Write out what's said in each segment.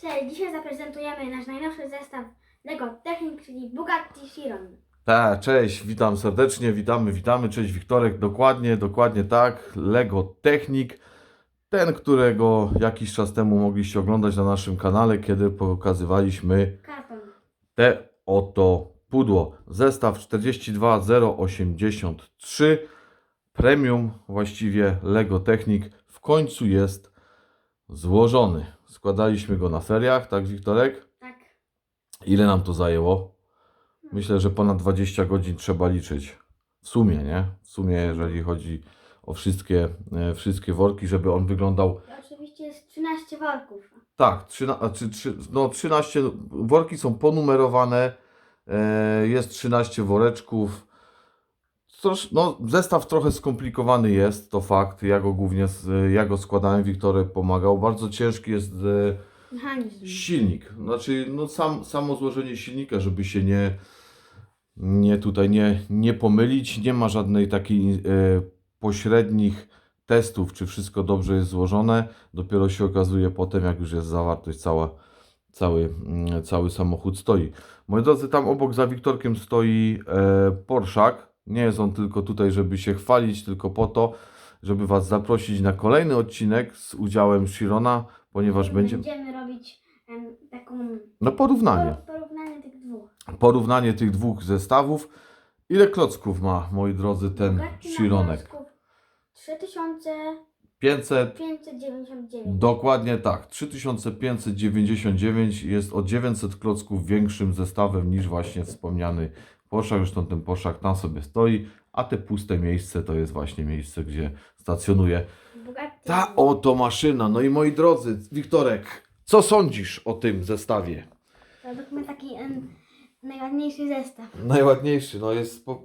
Cześć, dzisiaj zaprezentujemy nasz najnowszy zestaw LEGO Technic, czyli Bugatti Chiron. Tak, cześć, witam serdecznie, witamy, witamy, cześć Wiktorek, dokładnie, dokładnie tak, Lego Technik, ten, którego jakiś czas temu mogliście oglądać na naszym kanale, kiedy pokazywaliśmy Karton. te oto pudło. Zestaw 42083 Premium, właściwie Lego Technik, w końcu jest złożony. Składaliśmy go na feriach, tak Wiktorek? Tak. Ile nam to zajęło? Myślę, że ponad 20 godzin trzeba liczyć. W sumie, nie? W sumie, jeżeli chodzi o wszystkie, e, wszystkie worki, żeby on wyglądał. Oczywiście jest 13 worków. Tak, trzyna, a czy, trzy, no 13 worki są ponumerowane. E, jest 13 woreczków. Trosz, no, zestaw trochę skomplikowany jest, to fakt. Ja go głównie ja go składałem, Wiktorek pomagał. Bardzo ciężki jest e, Mechanizm. Silnik, znaczy no sam, samo złożenie silnika, żeby się nie, nie tutaj nie, nie pomylić, nie ma żadnej takiej e, pośrednich testów, czy wszystko dobrze jest złożone, dopiero się okazuje potem, jak już jest zawartość cała, cały, mm, cały samochód stoi. Moi drodzy, tam obok za Wiktorkiem stoi e, Porszak, nie jest on tylko tutaj, żeby się chwalić, tylko po to, żeby Was zaprosić na kolejny odcinek z udziałem Shirona, ponieważ będzie... Będziemy robić em, taką No porównanie. por- porównanie tych dwóch. Porównanie tych dwóch zestawów. Ile klocków ma, moi drodzy, ten Chironek? klocków 3599. 500, dokładnie tak. 3599 jest o 900 klocków większym zestawem niż właśnie wspomniany Porsche. Zresztą ten Porsche tam sobie stoi, a te puste miejsce to jest właśnie miejsce, gdzie stacjonuje ta oto maszyna. No i moi drodzy, Wiktorek, co sądzisz o tym zestawie? Według mnie taki em, najładniejszy zestaw. Najładniejszy, no jest. Po...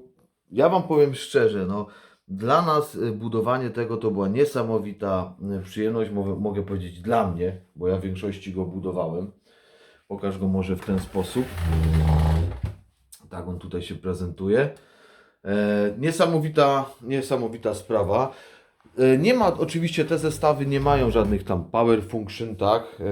Ja Wam powiem szczerze, no dla nas y, budowanie tego to była niesamowita y, przyjemność, mogę, mogę powiedzieć dla mnie, bo ja w większości go budowałem. Pokaż go może w ten sposób. Tak on tutaj się prezentuje. E, niesamowita, niesamowita sprawa. E, nie ma, oczywiście te zestawy nie mają żadnych tam power function, tak? E,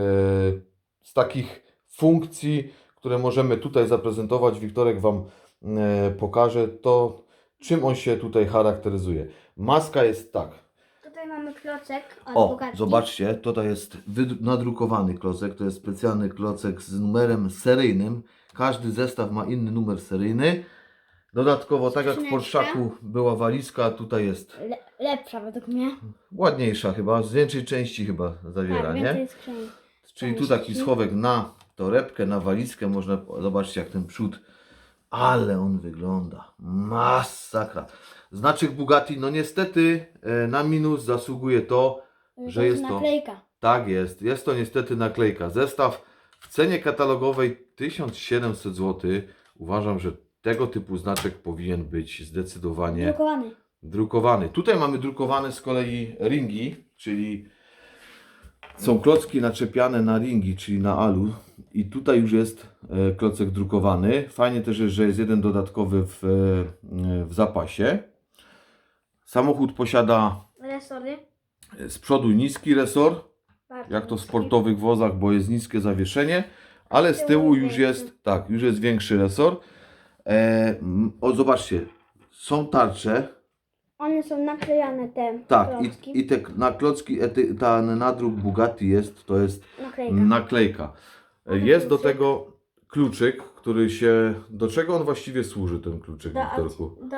z takich funkcji, które możemy tutaj zaprezentować, Wiktorek Wam e, pokaże, to czym on się tutaj charakteryzuje. Maska jest tak. Tutaj mamy klocek od O, Bugatti. zobaczcie, tutaj jest wydru- nadrukowany klocek, to jest specjalny klocek z numerem seryjnym. Każdy zestaw ma inny numer seryjny. Dodatkowo, tak jak w. Porszaku była walizka, tutaj jest Le lepsza według mnie. ładniejsza chyba, z większej części chyba zawiera, tak, nie? Czyli tu taki schowek na torebkę, na walizkę, można zobaczyć jak ten przód, ale on wygląda, masakra. Znaczek Bugatti, no niestety e, na minus zasługuje to, że jest to- naklejka. tak jest, jest to niestety naklejka. Zestaw w cenie katalogowej 1700 zł. Uważam, że tego typu znaczek powinien być zdecydowanie Drukowany. drukowany. Tutaj mamy drukowane z kolei ringi, czyli są klocki naczepiane na ringi, czyli na alu. I tutaj już jest e, klocek drukowany. Fajnie też jest, że jest jeden dodatkowy w, e, w zapasie. Samochód posiada Resory. e, z przodu niski resor, Bardzo jak to w niski. sportowych wozach, bo jest niskie zawieszenie, ale z tyłu już jest, tak, już jest większy resor. E, o, zobaczcie, są tarcze, One są naklejane te Tak, klocki. i, i te na klocki, ety, ten nadruk Bugatti jest, to jest Naklejka. naklejka. Ale Jest do tego kluczyk, który się. Do czego on właściwie służy, ten kluczyk, do, Wiktorku? do,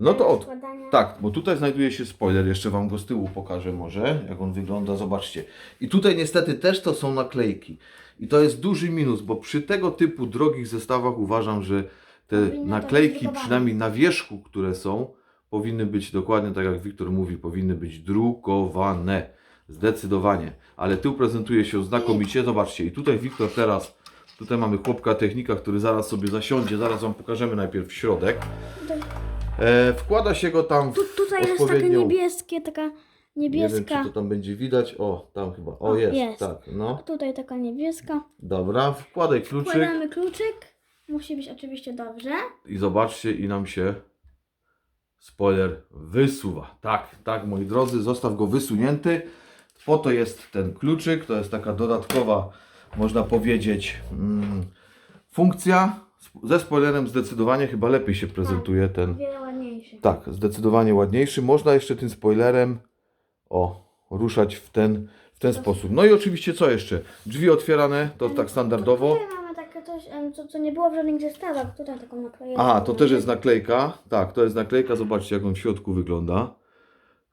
No to od. składania- Tak, bo tutaj znajduje się spoiler, jeszcze Wam go z tyłu pokażę może, jak on wygląda, zobaczcie. I tutaj niestety też to są naklejki. I to jest duży minus, bo przy tego typu drogich zestawach uważam, że te Powinno to być naklejki, drukowane. przynajmniej na wierzchu, które są, powinny być dokładnie tak jak Wiktor mówi, powinny być drukowane. Zdecydowanie. Ale tył prezentuje się znakomicie. Zobaczcie, i tutaj Wiktor teraz, tutaj mamy chłopka technika, który zaraz sobie zasiądzie, zaraz Wam pokażemy najpierw środek. E, wkłada się go tam w tu, tutaj jest takie odpowiednią- niebieskie, taka nie wiem, niebieska. czy to tam będzie widać. O, tam chyba. O, jest, jest. tak. No, Tutaj taka niebieska. dobra, wkładaj kluczyk Wkładamy kluczyk. Musi być oczywiście dobrze. i zobaczcie, i nam się spoiler wysuwa. Tak, tak, moi drodzy, zostaw go wysunięty. Po to jest ten kluczyk, to jest taka dodatkowa można powiedzieć, mm, funkcja. Ze spoilerem zdecydowanie chyba lepiej się prezentuje ten. Wiele ładniejszy. Tak, zdecydowanie ładniejszy. Można jeszcze tym spoilerem o, ruszać w ten, w ten sposób. No i oczywiście co jeszcze? Drzwi otwierane, to tak standardowo. Tutaj mamy takie coś, em, co, co nie było w żadnych zestawach. Tutaj taką nakleję. Aha, to też jest naklejka. Tak, to jest naklejka. Zobaczcie, jak on w środku wygląda.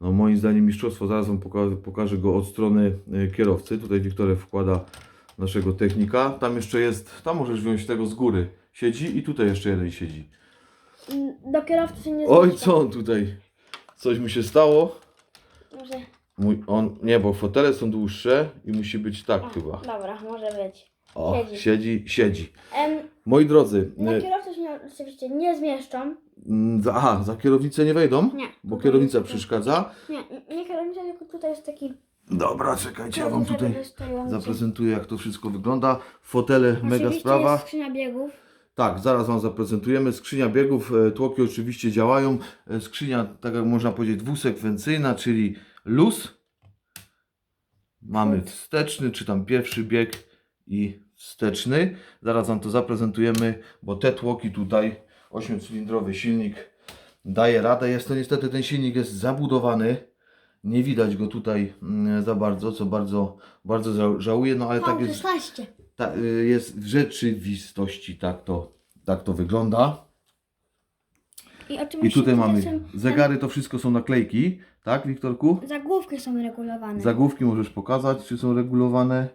No moim zdaniem mistrzostwo. Zaraz Wam poka pokażę go od strony y, kierowcy. Tutaj Wiktorek wkłada naszego technika. Tam jeszcze jest, tam możesz wziąć tego z góry. Siedzi i tutaj jeszcze jeden siedzi. Mm, Do kierowcy się nie Oj, co on tutaj? Coś mu się stało? Może... Mój, on, nie, bo fotele są dłuższe i musi być tak O, chyba. Dobra, może być. O, siedzi. siedzi, siedzi. Em, Moi drodzy, na y, się oczywiście nie zmieszczą. mm, za- aha, za kierownicę nie wejdą? Nie. Bo kierownica przeszkadza. Nie, nie kierownica, tylko tutaj jest taki... Dobra, czekajcie, ja Wam tutaj zaprezentuję, jak to wszystko wygląda. Fotele, mega Oczywiście sprawa. jest skrzynia biegów. Tak, zaraz Wam zaprezentujemy. Skrzynia biegów, e, tłoki oczywiście działają. E, Skrzynia, tak jak można powiedzieć, dwusekwencyjna, czyli luz. Mamy wsteczny, czy tam pierwszy bieg i wsteczny. Zaraz Wam to zaprezentujemy, bo te tłoki tutaj, 8-cylindrowy silnik daje radę. Jest to niestety, ten silnik jest zabudowany. Nie widać go tutaj mm, za bardzo, co bardzo, bardzo ża- żałuję, no ale tak jest V16. ta, y, jest w rzeczywistości tak to, tak to wygląda. I I oczywiście tutaj mamy są, zegary, to wszystko są naklejki, tak Wiktorku? Zagłówki są regulowane. Zagłówki możesz pokazać, czy są regulowane.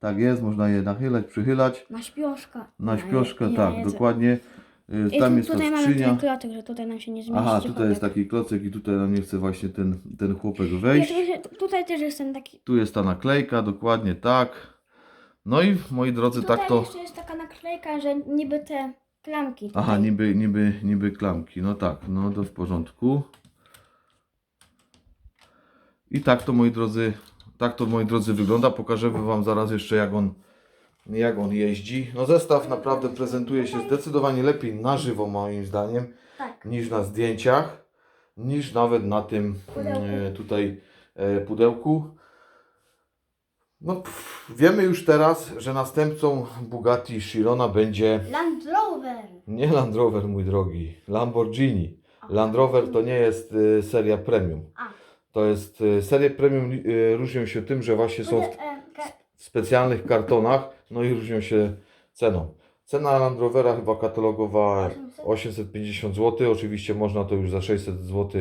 Tak jest, można je nachylać, przychylać. Na śpioszkę. Na śpioszkę, tak, nie, dokładnie. Y, I Tam tu, jest ta tutaj mamy skrzynia. ten klotek, że tutaj nam się nie zmieści. Aha, tutaj jest taki klocek i tutaj nam nie chce właśnie ten, ten chłopek I wejść. oczywiście tu- tutaj też jest ten taki... Tu jest ta naklejka, dokładnie tak. No i moi drodzy, Tutaj tak to... jeszcze jest taka naklejka, że niby te klamki. Aha, tutaj. niby, niby, niby klamki. No tak, no to w porządku. I tak to moi drodzy, tak to moi drodzy wygląda. Pokażemy Wam zaraz jeszcze jak on, jak on jeździ. No zestaw naprawdę prezentuje się zdecydowanie lepiej na żywo moim zdaniem Tak. niż na zdjęciach, niż nawet na tym e, tutaj e, pudełku. No, pff, wiemy już teraz, że następcą Bugatti Chirona będzie Land Rover. nie Land Rover, mój drogi, Lamborghini. Land Rover to nie jest y, seria premium. A. To jest y, serie premium y, różnią się tym, że właśnie są w, e, w specjalnych kartonach, no i różnią się ceną. Cena Land Rovera chyba katalogowa 800? 850 zł. Oczywiście można to już za 600 zł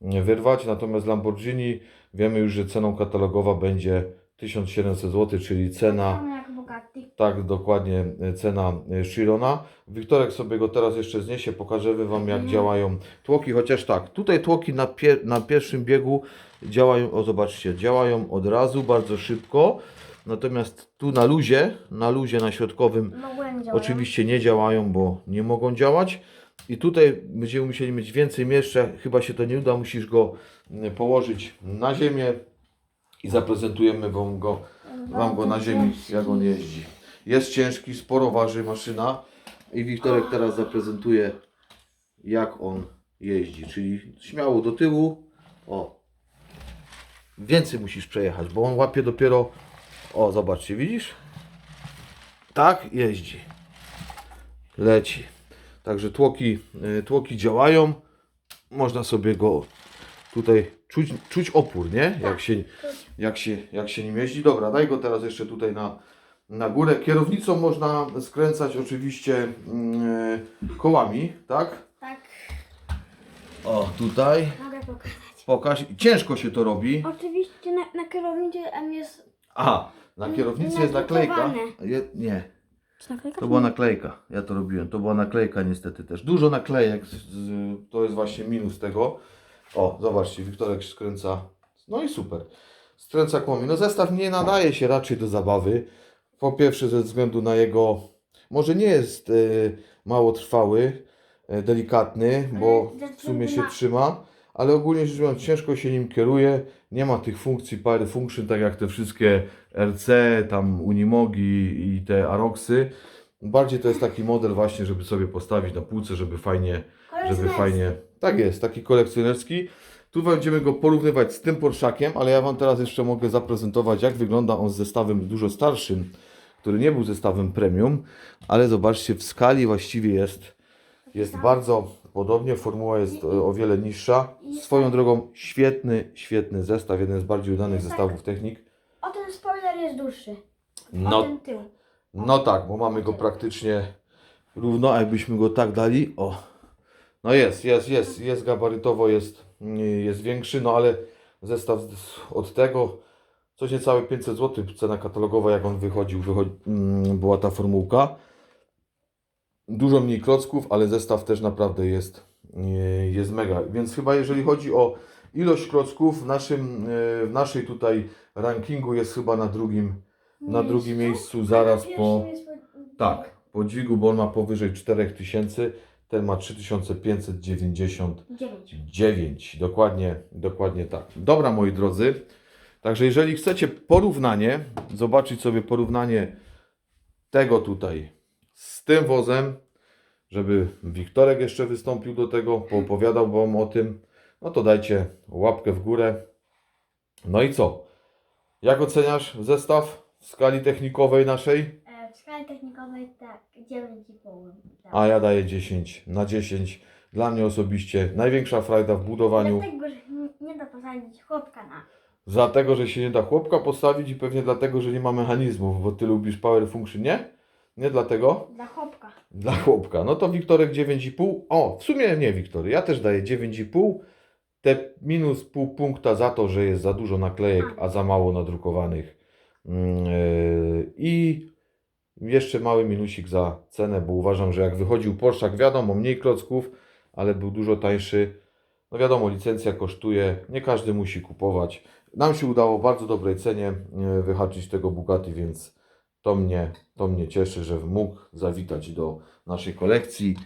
wyrwać. Natomiast Lamborghini wiemy już, że ceną katalogowa będzie 1700 zł, czyli cena jak Bugatti. tak, dokładnie e, cena e, Chirona. Wiktorek sobie go teraz jeszcze zniesie, pokażemy Wam jak Mhm. działają tłoki, chociaż tak, tutaj tłoki na, pie, na pierwszym biegu działają, o zobaczcie, działają od razu, bardzo szybko, natomiast tu na luzie, na luzie, na środkowym oczywiście nie działają, bo nie mogą działać. I tutaj będziemy musieli mieć więcej miejsca, chyba się to nie uda, musisz go mm, położyć na ziemię i zaprezentujemy Wam go Wam go na ziemi, jak on jeździ. Jest ciężki, sporo waży maszyna i Wiktorek teraz zaprezentuje, jak on jeździ. Czyli śmiało do tyłu. O. Więcej musisz przejechać, bo on łapie dopiero. O, zobaczcie, widzisz? Tak jeździ. Leci. Także tłoki, y, tłoki działają. Można sobie go tutaj czuć, czuć opór, nie? Jak się, jak się, jak się nim jeździ. Dobra, daj go teraz jeszcze tutaj na, na górę. Kierownicą można skręcać oczywiście mm, kołami, tak? Tak, O, tutaj. mogę pokazać. Pokaż. Ciężko się to robi. Oczywiście na, na kierownicy em, jest... Aha, na kierownicy jest naklejka. Je, nie, Czy naklejka? to była naklejka. Ja to robiłem. To była naklejka niestety też. Dużo naklejek. z- z- To jest właśnie minus tego. O, zobaczcie, Wiktorek skręca. No i super. Skręca kołami. No zestaw nie nadaje się raczej do zabawy. Po pierwsze ze względu na jego, może nie jest y, mało trwały, y, delikatny, bo w sumie się trzyma, ale ogólnie rzecz biorąc ciężko się nim kieruje. Nie ma tych funkcji parę function, tak jak te wszystkie RC, tam Unimogi i te Aroxy. Bardziej to jest taki model właśnie, żeby sobie postawić na półce, żeby fajnie żeby fajnie. Tak jest, taki kolekcjonerski. Tu będziemy go porównywać z tym Porszakiem, ale ja Wam teraz jeszcze mogę zaprezentować, jak wygląda on z zestawem dużo starszym, który nie był zestawem premium, ale zobaczcie, w skali właściwie jest, jest bardzo podobnie, formuła jest o wiele niższa. Swoją drogą świetny, świetny zestaw, jeden z bardziej udanych zestawów technik. O ten spoiler jest dłuższy. No, ten tył. no tak, bo mamy go praktycznie równo, a jakbyśmy go tak dali, o. No jest, jest, jest, jest gabarytowo, jest, jest większy, no ale zestaw od tego, coś niecałe 500 zł, cena katalogowa jak on wychodził, wychodzi, mm, była ta formułka. Dużo mniej klocków, ale zestaw też naprawdę jest, nie- jest mega. Więc chyba jeżeli chodzi o ilość klocków, w naszym, e, w naszej tutaj rankingu jest chyba na drugim, na drugim miejscu zaraz po... Tak, po dźwigu, bo on ma powyżej 4000, ten ma 3599. Dziewięć. Dokładnie, dokładnie tak. Dobra, moi drodzy. Także jeżeli chcecie porównanie, zobaczyć sobie porównanie tego tutaj z tym wozem, żeby Wiktorek jeszcze wystąpił do tego, poopowiadał Wam o tym, no to dajcie łapkę w górę. No i co? Jak oceniasz zestaw w skali technikowej naszej? W skali technikowej tak, 9,5. Tak. A ja daję 10 na 10. Dla mnie osobiście największa frajda w budowaniu. Dlatego, że nie- nie da posadzić chłopka na. Dlatego, że się nie da chłopka postawić i pewnie dlatego, że nie ma mechanizmów, bo ty lubisz power function, nie? Nie dlatego? Dla chłopka. Dla chłopka. No to Wiktorek 9,5. O, w sumie nie Wiktory. Ja też daję 9,5. Te minus pół punkta za to, że jest za dużo naklejek, a za mało nadrukowanych. Mm, yy, I jeszcze mały minusik za cenę, bo uważam, że jak wychodził Porszak, wiadomo, mniej klocków, ale był dużo tańszy. No wiadomo, licencja kosztuje, nie każdy musi kupować. Nam się udało w bardzo dobrej cenie yy, wyhaczyć tego Bugatti, więc to mnie, to mnie cieszy, że mógł zawitać do naszej kolekcji.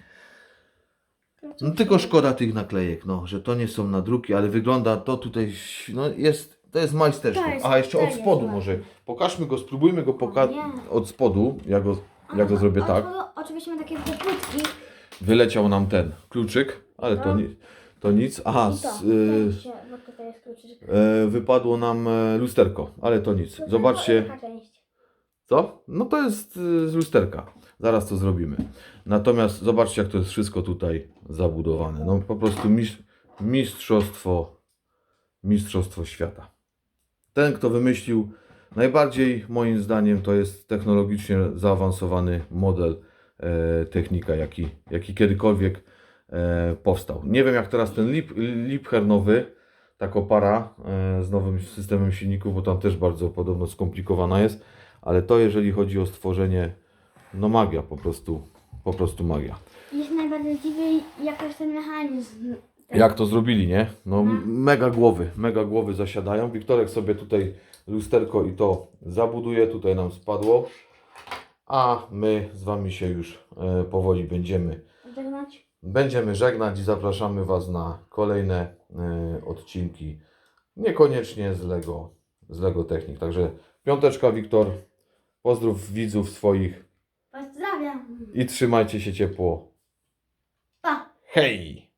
No tylko szkoda tych naklejek, no, że to nie są nadruki, ale wygląda to tutaj, no jest, to jest majstersztyk. To jest- A jeszcze to od jest spodu może, pokażmy go, spróbujmy go pokazać nie. od spodu, ja go, ja go A, zrobię a tak. Oczywiście ma takie poputki. Wyleciał nam ten kluczyk, ale to, No. ni, to nic. Aha, I to, z, y, ten się, bo tutaj jest kluczyk. e, wypadło nam e, lusterko, ale to nic. Zobaczcie. taka część. Co? No to jest y, z lusterka. Zaraz to zrobimy. Natomiast zobaczcie, jak to jest wszystko tutaj zabudowane. No po prostu mistrz, mistrzostwo, mistrzostwo świata. Ten, kto wymyślił najbardziej, moim zdaniem, to jest technologicznie zaawansowany model e, technika, jaki, jaki kiedykolwiek e, powstał. Nie wiem, jak teraz ten lip, Liebherr nowy, ta kopara e, z nowym systemem silników, bo tam też bardzo podobno skomplikowana jest ale to jeżeli chodzi o stworzenie, no magia po prostu, po prostu magia. Się najbardziej dziwię, jakoś ten mechanizm. Jak to zrobili, nie? No mega głowy, mega głowy zasiadają. Wiktorek sobie tutaj lusterko i to zabuduje, tutaj nam spadło, a my z Wami się już e, powoli będziemy, Żegnać. będziemy żegnać i zapraszamy Was na kolejne e, odcinki, niekoniecznie z Lego, z Lego Technik. Także piąteczka Wiktor, pozdrów widzów swoich Pozdrawiam. i trzymajcie się ciepło. Pa. Hej!